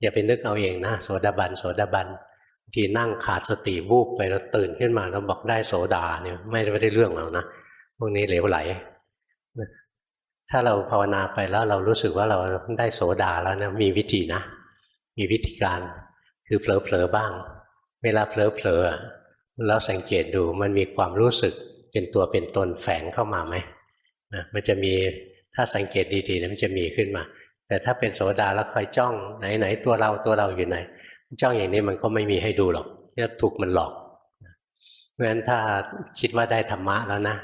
อย่าไปนึกเอาเองนะโสดาบันโสดาบันบางทีนั่งขาดสติวูบไปแล้วตื่นขึ้นมาแล้วบอกได้โสดาเนี่ยไม่ได้ไม่ได้เรื่องแล้วนะพวกนี้เหลวไหลถ้าเราภาวนาไปแล้วเรารู้สึกว่าเราได้โสดาแล้วนะมีวิธีนะ มีวิธีการคือเผลอๆบ้าง เวลาเผลอๆแล้วสังเกตดูมันมีความรู้สึกเป็นตัวเป็นตนแฝงเข้ามาไหมนะมันจะมีถ้าสังเกตดีๆนะมันจะมีขึ้นมา แต่ถ้าเป็นโสดาแล้วคอยจ้องไหนๆตัวเราตัวเราอยู่ไหน จ้องอย่างนี้มันก็ไม่มีให้ดูหรอกเนี่ยถูกมันหลอกเพราะฉะนั้นถ้าคิดว่าได้ธรรมะแล้วนะ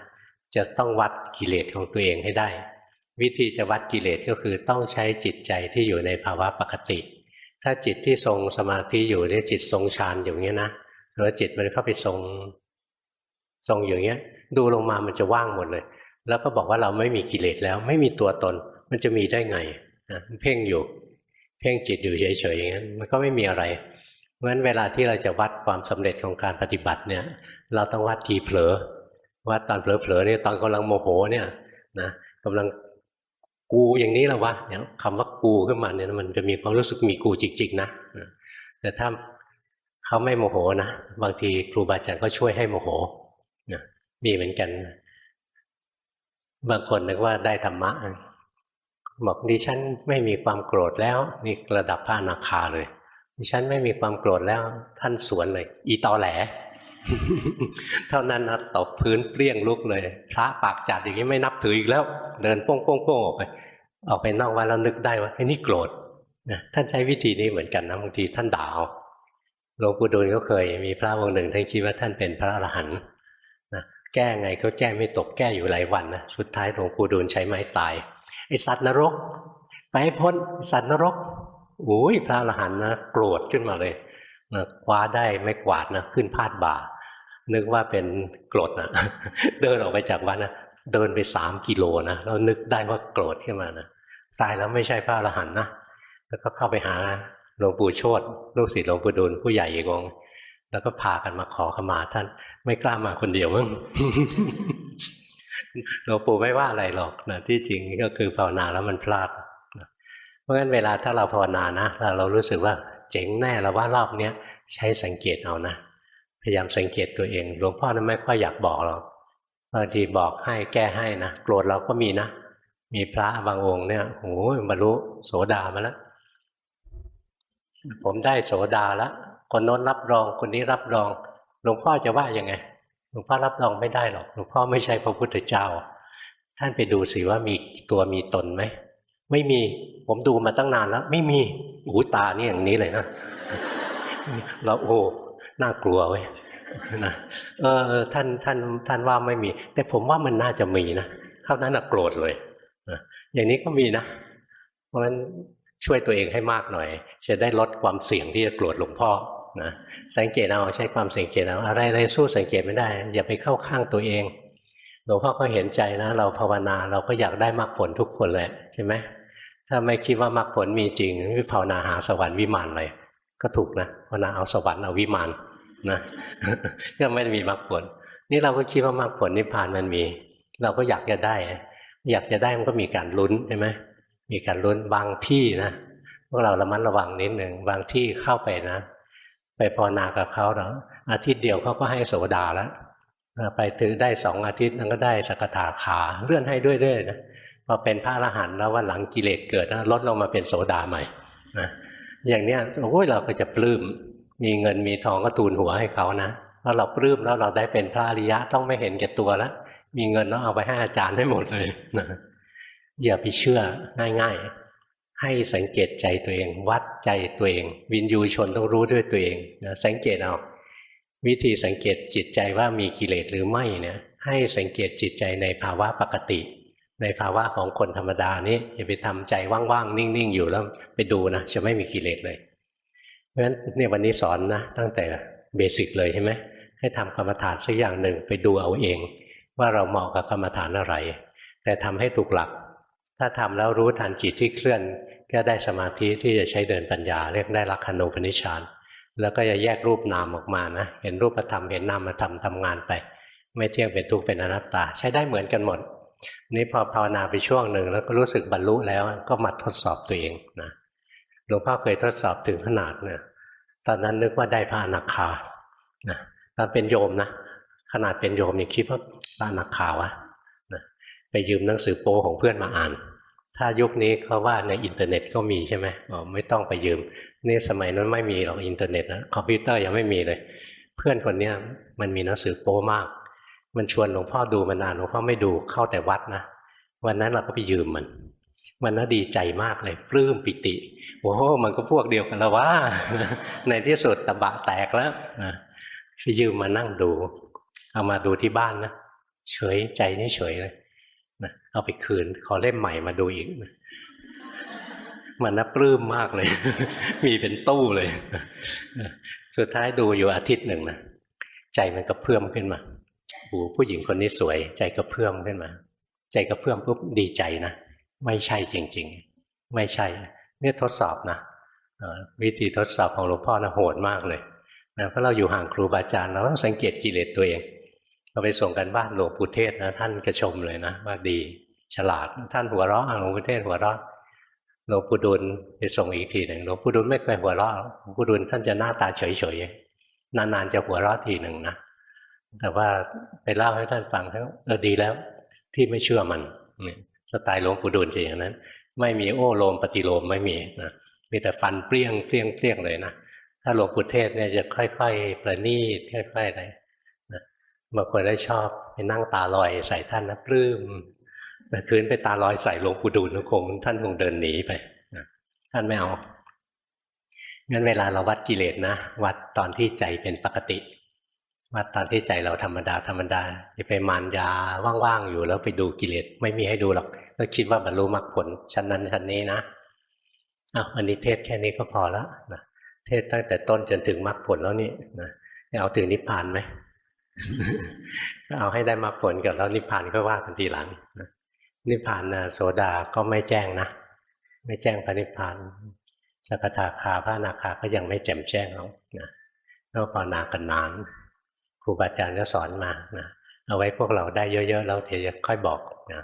จะต้องวัดกิเลสของตัวเองให้ได้ วิธีจะวัดกิเลสก็คือต้องใช้จิตใจที่อยู่ในภาวะปกติ ถ้าจิตที่ทรงสมาธิอยู่เนี่ยจิตทรงฌานอยู่เงี้ยนะหรือจิตมันเข้าไปทรงทรงอย่างเงี้ย ดูลงมามันจะว่างหมดเลย แล้วก็บอกว่าเราไม่มีกิเลสแล้ว ไม่มีตัวตน มันจะมีได้ไง เพ่งอยู่ เพ่งจิตอยู่เฉยๆอย่างนั้นมันก็ไม่มีอะไรเพราะฉะนั้นเวลาที่เราจะวัดความสำเร็จของการปฏิบัติเนี่ย เราต้องวัดทีเผลอวัดตอนเผลอๆเนี่ยตอนกำลังโมโหเนี่ยนะกำลังกูอย่างนี้แล้ววะเนี่ยคำว่ากูขึ้นมาเนี่ยมันจะมีความรู้สึกมีกูจริง ๆ นะแต่ถ้าเขาไม่โมโหนะบางทีครูบาอาจารย์ก็ช่วยให้โมโหนะมีเหมือนกัน บางคนนึกว่าได้ธรรมะ บอกดิฉันไม่มีความโกรธแล้วนี่ระดับพระอนาคาเลย ดิฉันไม่มีความโกรธแล้ว ท่านสวนเลย อีตอแหล เท่านั้นนะตบพื้นเปรี้ยงลุกเลย พระปากจัดอย่างนี้ไม่นับถืออีกแล้ว เดินโป้งโป้งโป้งออกไป ออกไปนอกวัดแล้วนึกได้ว่าไอ้นี่โกรธนะท่านใช้วิธีนี้เหมือนกันนะบางทีท่านด่าเอาหลวงปู่ดูลก็เคย มีพระองค์หนึ่งท่านคิดว่าท่านเป็นพระอรหันต์นะแก้ไงก็แก้ไม่ตกแก้อยู่หลายวันนะสุดท้ายหลวงปู่ดูลใช้ไม้ตาย ไอสัตว์นรก ไปให้พ้นสัตว์นรกโอ้ยพระอรหันต์นะโกรธขึ้นมาเลยนะคว้าได้ไม่กวาดนะขึ้นพาดบ่า นึกว่าเป็นกรดนะเดินออกไปจากวัดนะเดินไปสามกิโลนะแล้วนึกได้ว่าโกรธขึ้นมานะตายแล้วไม่ใช่พระอรหันต์นะแล้วก็เข้าไปหาหลวงปู่โชตลูกศิษย์หลวงปู่ดูลผู้ใหญ่อีกองแล้วก็พากันมาขอขมาท่าน ไม่กล้ามาคนเดียวมั้ง หลวงปู่ไม่ว่าอะไรหรอกนะที่จริงก็คือภาวนาแล้วมันพลาดเพราะฉะนั้นเวลาถ้าเราภาวนานะเราเรารู้สึกว่าเจ๋งแน่แล้วว่ารอบเนี้ยใช้สังเกตเอานะพยายามสังเกตตัวเองหลวงพ่อนั้นไม่ค่อยอยากบอกหรอกบางทีบอกให้แก้ให้นะโกรธเราก็มีนะ มีพระบางองค์เนี่ยโอ้ยบรรลุโสดามาแล้วผมได้โสดาแล้วคนโน้นรับรองคนนี้รับรองหลวงพ่อจะว่ายังไง หลวงพ่อรับรองไม่ได้หรอกหลวงพ่อไม่ใช่พระพุทธเจ้า ท่านไปดูสิว่ามีตัวมีตนไหมไม่มีผมดูมาตั้งนานแล้ว ไม่มีหูตานี่อย่างนี้เลยนะเราโอ้น่ากลัวเว้ยนะเออท่านท่านท่านว่าไม่มี แต่ผมว่ามันน่าจะมีนะเท่านั้นนะโกรธเลยนะอย่างนี้ก็มีนะ เพราะฉะนั้นช่วยตัวเองให้มากหน่อย จะได้ลดความเสี่ยงที่จะโกรธหลวงพ่อ นะสังเกตเอาใช้ความสังเกตเอาอะไรอะไรสู้สังเกตไม่ได้ อย่าไปเข้าข้างตัวเองหลวงพ่อก็เห็นใจนะ เราภาวนาเราก็อยากได้มรรคผลทุกคนแหละใช่ไหมถ้าไม่คิดว่ามรรคผลมีจริงไม่ภาวนาหาสวรรค์วิมานเลยก็ถูกนะภาวนาเอาสวรรค์เอาวิมานนะก็ไม่มีมรรคผล นี่เราก็คิดว่ามรรคผลนิพพานมันมี เราก็อยากจะได้ อยากจะได้มันก็มีการลุ้นใช่ไหมมีการลุ้นบางที่นะพวกเราระมัดระวังนิดหนึ่งบางที่เข้าไปนะ ภาวนากับเขาเนาะอาทิตย์เดียวเขาก็ให้โสดาแล้วไปถือได้สองอาทิตย์นั้นก็ได้สกทาขาเลื่อนให้ด้วยๆนะพอเป็นพระอรหันต์แล้ววันหลังกิเลสเกิดนะลดลงมาเป็นโสดาใหม่นะอย่างเนี้ยโอ้ยเราก็จะปลื้มมีเงินมีทองก็ตูนหัวให้เขานะเพราะเราปลื้มแล้วเราได้เป็นพระอริยะต้องไม่เห็นแก่ตัวแล้วมีเงินแล้วเอาไปให้อาจารย์ให้หมดเลยนะอย่าไปเชื่อง่าย ๆ ให้สังเกตใจตัวเอง วัดใจตัวเอง วินยูชนต้องรู้ด้วยตัวเองนะสังเกตเอาวิธีสังเกตจิตใจว่ามีกิเลสหรือไม่เนี่ยให้สังเกตจิตใจในภาวะปกติ ในภาวะของคนธรรมดานี้อย่าไปทำใจว่างๆ นิ่งๆ อยู่แล้วไปดูนะจะไม่มีกิเลสเลยเพราะฉะนั้นเนี่ยวันนี้สอนนะตั้งแต่เบสิกเลยใช่ไหมให้ทำกรรมฐานสักอย่างหนึ่งไปดูเอาเอง ว่าเราเหมาะกับกรรมฐานอะไร แต่ทำให้ถูกหลัก ถ้าทำแล้วรู้ทันจิตที่เคลื่อน ก็ได้สมาธิที่จะใช้เดินปัญญา เรียกได้ลักขณูปนิชฌานแล้วก็จะแยกรูปนามออกมานะเห็นรูปธรรมเห็นนามธรรมทำงานไป ไม่เที่ยงเป็นทุกข์เป็นอนัตตา ใช้ได้เหมือนกันหมด นี่พอภาวนาไปช่วงหนึ่งแล้วก็รู้สึกบรรลุแล้วก็มาทดสอบตัวเองนะหลวงพ่อเคยทดสอบถึงขนาดเนี่ยตอนนั้นนึกว่าได้พระอนาคานะตอนเป็นโยมนะขนาดเป็นโยมยังคิดว่าพระอนาคาวะนะไปยืมหนังสือโปของเพื่อนมาอ่าน ถ้ายุคนี้เขาว่าในอินเทอร์เน็ตก็มีใช่ไหมบอกไม่ต้องไปยืมนี่สมัยนั้นไม่มีหรอกอินเทอร์เน็ตนะคอมพิวเตอร์ยังไม่มีเลย เพื่อนคนเนี้ยมันมีหนังสือโป้มาก มันชวนหลวงพ่อดูมานานหลวงพ่อไม่ดูเข้าแต่วัดนะวันนั้นเราก็ไปยืมมันมันน่าดีใจมากเลยปลื้มปิติโอ้โหมันก็พวกเดียวกันแล้วว่า ในที่สุดตะบะแตกแล้วนะไปยืมมานั่งดู เอามาดูที่บ้านนะเฉยใจนี่เฉยเลย นะเอาไปคืนขอเล่มใหม่มาดูอีกนะมันน่าปลื้มมากเลย มีเป็นตู้เลย สุดท้ายดูอยู่อาทิตย์หนึ่งนะใจมันก็เพิ่มขึ้นมาโอ้ผู้หญิงคนนี้สวย ใจก็เพิ่มขึ้นมา ใจก็เพิ่มปุ๊บดีใจนะไม่ใช่จริง ๆ ไม่ใช่เนี่ยทดสอบนะวิธีทดสอบของหลวงพ่อนะโหดมากเลยนะเพราะเราอยู่ห่างครูบาอาจารย์เราต้องสังเกตกิเลสตัวเอง เราไปส่งกันบ้านหลวงปู่เทศนะท่านกระชมเลยนะว่าดี ฉลาดท่านหัวเราะหลวงปู่เทศหัวเราะหลวงปู่ดุลไปส่งอีกทีหนึ่งหลวงปู่ดุลไม่เคยหัวเราะหลวงปู่ดุลท่านจะหน้าตาเฉยๆนานๆจะหัวเราะทีหนึ่งนะแต่ว่าไปเล่าให้ท่านฟังท่านเออดีแล้ว ที่ไม่เชื่อมันเนี่ยสไตล์หลวงปู่ดูลจะอย่างนั้น ไม่มีโอ้โลมปฏิโลมไม่มีนะมีแต่ฟันเปรี้ยงเปรี้ยงเปรี้ยงเลยนะถ้าหลวงปู่เทศเนี่ยจะค่อยๆประณีตค่อยๆอะไร บางคนได้ชอบไปนั่งตาลอยใส่ท่านนะปลื้มแต่คืนไปตาลอยใส่หลวงปู่ดูลคงท่านคงเดินหนีไปท่านไม่เอางั้นเวลาเราวัดกิเลสนะ วัดตอนที่ใจเป็นปกติ วัดตอนที่ใจเราธรรมดาธรรมดาอย่าไปมานยาว่างๆอยู่แล้วไปดูกิเลสไม่มีให้ดูหรอกก็คิดว่าบรรลุมรรคผลชั้นนั้นชั้นนี้นะอ้าวอันนี้เทศแค่นี้ก็พอแล้วนะเทศตั้งแต่ต้นจนถึงมรรคผลแล้วนี่นะเอาถึงนิพพานไหม ก็เอาให้ได้มาผลก่อนแล้วนิพพานก็ว่ากันทีหลังนิพพานนะโสดาก็ไม่แจ้งนะ ไม่แจ้งพระนิพพานสกทาคาพระนาคาก็ยังไม่แจ่มแจ้งหรอกนะต้องภาวนากันนานครูบาอาจารย์ก็สอนมานะเอาไว้พวกเราได้เยอะๆเราเดี๋ยวจะค่อยบอกนะ